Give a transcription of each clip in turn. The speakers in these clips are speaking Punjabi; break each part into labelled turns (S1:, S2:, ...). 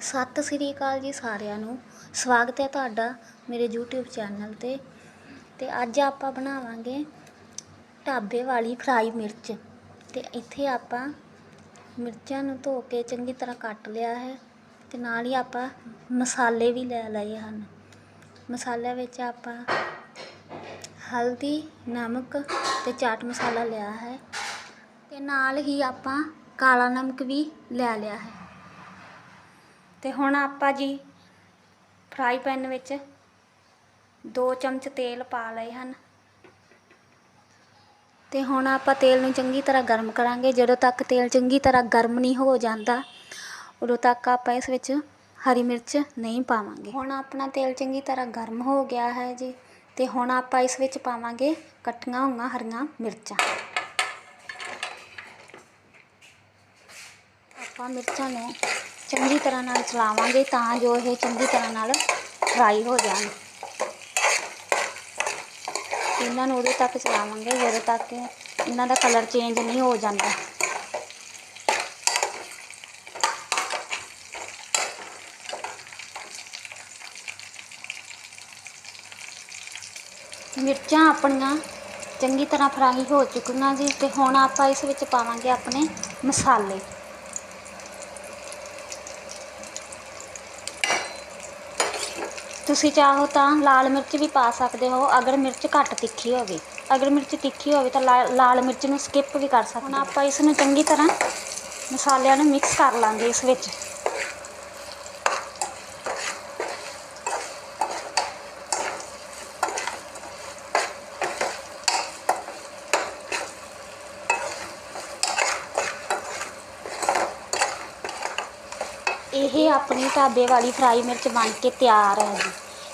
S1: ਸਤਿ ਸ੍ਰੀ ਅਕਾਲ ਜੀ ਸਾਰਿਆਂ ਨੂੰ। ਸਵਾਗਤ ਹੈ ਤੁਹਾਡਾ ਮੇਰੇ YouTube ਚੈਨਲ ਤੇ। ਤੇ ਅੱਜ ਆਪਾਂ ਬਣਾਵਾਂਗੇ ਢਾਬੇ ਵਾਲੀ ਫਰਾਈ ਮਿਰਚ। ਤੇ ਇੱਥੇ ਆਪਾਂ ਮਿਰਚਾਂ ਨੂੰ ਧੋ ਕੇ ਚੰਗੀ ਤਰ੍ਹਾਂ ਕੱਟ ਲਿਆ ਹੈ ਤੇ ਨਾਲ ਹੀ ਆਪਾਂ ਮਸਾਲੇ ਵੀ ਲੈ ਲਏ ਹਨ। ਮਸਾਲਿਆਂ ਵਿੱਚ ਆਪਾਂ ਹਲਦੀ, ਨਮਕ ਤੇ ਚਾਟ ਮਸਾਲਾ ਲਿਆ ਹੈ। ਤੇ ਨਾਲ ਹੀ ਆਪਾਂ ਕਾਲਾ ਨਮਕ ਵੀ ਲੈ ਲਿਆ ਹੈ। ਤੇ ਹੁਣ ਆਪਾਂ ਜੀ ਫਰਾਈ ਪੈਨ ਵਿੱਚ 2 ਚਮਚ ਤੇਲ ਪਾ ਲਏ ਹਨ। ਤੇ ਹੁਣ ਆਪਾਂ ਤੇਲ ਨੂੰ ਚੰਗੀ ਤਰ੍ਹਾਂ ਗਰਮ ਕਰਾਂਗੇ। ਜਦੋਂ ਤੱਕ ਤੇਲ ਚੰਗੀ ਤਰ੍ਹਾਂ ਗਰਮ ਨਹੀਂ ਹੋ ਜਾਂਦਾ, ਉਦੋਂ ਤੱਕ ਆਪਾਂ ਇਸ ਵਿੱਚ ਹਰੀ ਮਿਰਚ ਨਹੀਂ ਪਾਵਾਂਗੇ। ਹੁਣ ਆਪਣਾ ਤੇਲ ਚੰਗੀ ਤਰ੍ਹਾਂ ਗਰਮ ਹੋ ਗਿਆ ਹੈ ਜੀ। ਤੇ ਹੁਣ ਆਪਾਂ ਇਸ ਵਿੱਚ ਪਾਵਾਂਗੇ ਕੱਟੀਆਂ ਹੋਈਆਂ ਹਰੀਆਂ ਮਿਰਚਾਂ। ਆਪਾਂ ਮਿਰਚਾਂ ਨੂੰ ਚੰਗੀ ਤਰ੍ਹਾਂ ਨਾਲ ਚਲਾਵਾਂਗੇ ਤਾਂ ਜੋ ਇਹ ਚੰਗੀ ਤਰ੍ਹਾਂ ਨਾਲ ਫਰਾਈ ਹੋ ਜਾਣ। ਇਹਨਾਂ ਨੂੰ ਉਦੋਂ ਤੱਕ ਚਲਾਵਾਂਗੇ ਜਦੋਂ ਤੱਕ ਇਹਨਾਂ ਦਾ ਕਲਰ ਚੇਂਜ ਨਹੀਂ ਹੋ ਜਾਂਦਾ। ਮਿਰਚਾਂ ਆਪਣੀਆਂ ਚੰਗੀ ਤਰ੍ਹਾਂ ਫਰਾਈ ਹੋ ਚੁੱਕੀਆਂ ਜੀ ਤੇ ਹੁਣ ਆਪਾਂ ਇਸ ਵਿੱਚ ਪਾਵਾਂਗੇ ਆਪਣੇ ਮਸਾਲੇ। ਤੁਸੀਂ ਚਾਹੋ ਤਾਂ ਲਾਲ ਮਿਰਚ ਵੀ ਪਾ ਸਕਦੇ ਹੋ। ਅਗਰ ਮਿਰਚ ਘੱਟ ਤਿੱਖੀ ਹੋਵੇ, ਅਗਰ ਮਿਰਚ ਤਿੱਖੀ ਹੋਵੇ ਤਾਂ ਲਾ- ਲਾਲ ਮਿਰਚ ਨੂੰ ਸਕਿੱਪ ਵੀ ਕਰ ਸਕਦੇ ਹੁਣ ਆਪਾਂ ਇਸ ਨੂੰ ਚੰਗੀ ਤਰ੍ਹਾਂ ਮਸਾਲਿਆਂ ਨੂੰ ਮਿਕਸ ਕਰ ਲਾਂਗੇ ਇਸ ਵਿੱਚ। ਇਹ ਆਪਣੀ ਢਾਬੇ ਵਾਲੀ ਫਰਾਈ ਮਿਰਚ ਬਣ ਕੇ ਤਿਆਰ ਹੈ ਜੀ।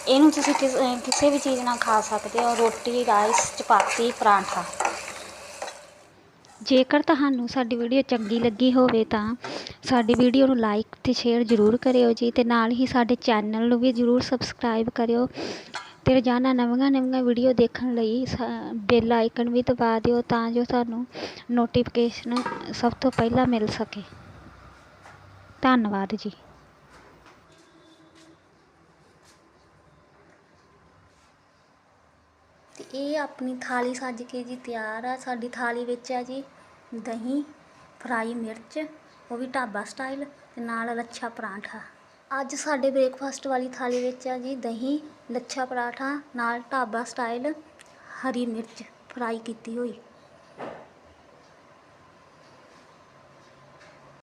S1: ਇਹਨੂੰ ਤੁਸੀਂ ਕਿਸ- ਅਹ ਕਿਸੇ ਵੀ ਚੀਜ਼ ਨਾਲ ਖਾ ਸਕਦੇ ਹੋ, ਰੋਟੀ, ਰਾਈਸ, ਚਪਾਤੀ, ਪਰਾਂਠਾ।
S2: ਜੇਕਰ ਤੁਹਾਨੂੰ ਸਾਡੀ ਵੀਡੀਓ ਚੰਗੀ ਲੱਗੀ ਹੋਵੇ ਤਾਂ ਸਾਡੀ ਵੀਡੀਓ ਨੂੰ ਲਾਈਕ ਤੇ ਸ਼ੇਅਰ ਜ਼ਰੂਰ ਕਰਿਓ ਜੀ ਤੇ ਨਾਲ ਹੀ ਸਾਡੇ ਚੈਨਲ ਨੂੰ ਵੀ ਜ਼ਰੂਰ ਸਬਸਕ੍ਰਾਈਬ ਕਰਿਓ ਤੇ ਰੋਜ਼ਾਨਾ ਨਵੀਆਂ ਨਵੀਆਂ ਵੀਡੀਓ ਦੇਖਣ ਲਈ ਬੈਲ ਆਈਕਨ ਵੀ ਦਬਾ ਦਿਓ ਤਾਂ ਜੋ ਤੁਹਾਨੂੰ ਨੋਟੀਫਿਕੇਸ਼ਨ ਸਭ ਤੋਂ ਪਹਿਲਾਂ ਮਿਲ ਸਕੇ। ਧੰਨਵਾਦ ਜੀ।
S1: ਇਹ ਆਪਣੀ ਥਾਲੀ ਸੱਜ ਕੇ ਜੀ ਤਿਆਰ ਆ। ਸਾਡੀ ਥਾਲੀ ਵਿੱਚ ਆ ਜੀ ਦਹੀਂ, ਫਰਾਈ ਮਿਰਚ, ਉਹ ਵੀ ਢਾਬਾ ਸਟਾਈਲ ਤੇ ਨਾਲ ਲੱਛਾ ਪਰਾਂਠਾ। ਅੱਜ ਸਾਡੇ ਬ੍ਰੇਕਫਾਸਟ ਵਾਲੀ ਥਾਲੀ ਵਿੱਚ ਆ ਜੀ ਦਹੀਂ, ਲੱਛਾ ਪਰਾਠਾ, ਨਾਲ ਢਾਬਾ ਸਟਾਈਲ ਹਰੀ ਮਿਰਚ ਫਰਾਈ ਕੀਤੀ ਹੋਈ।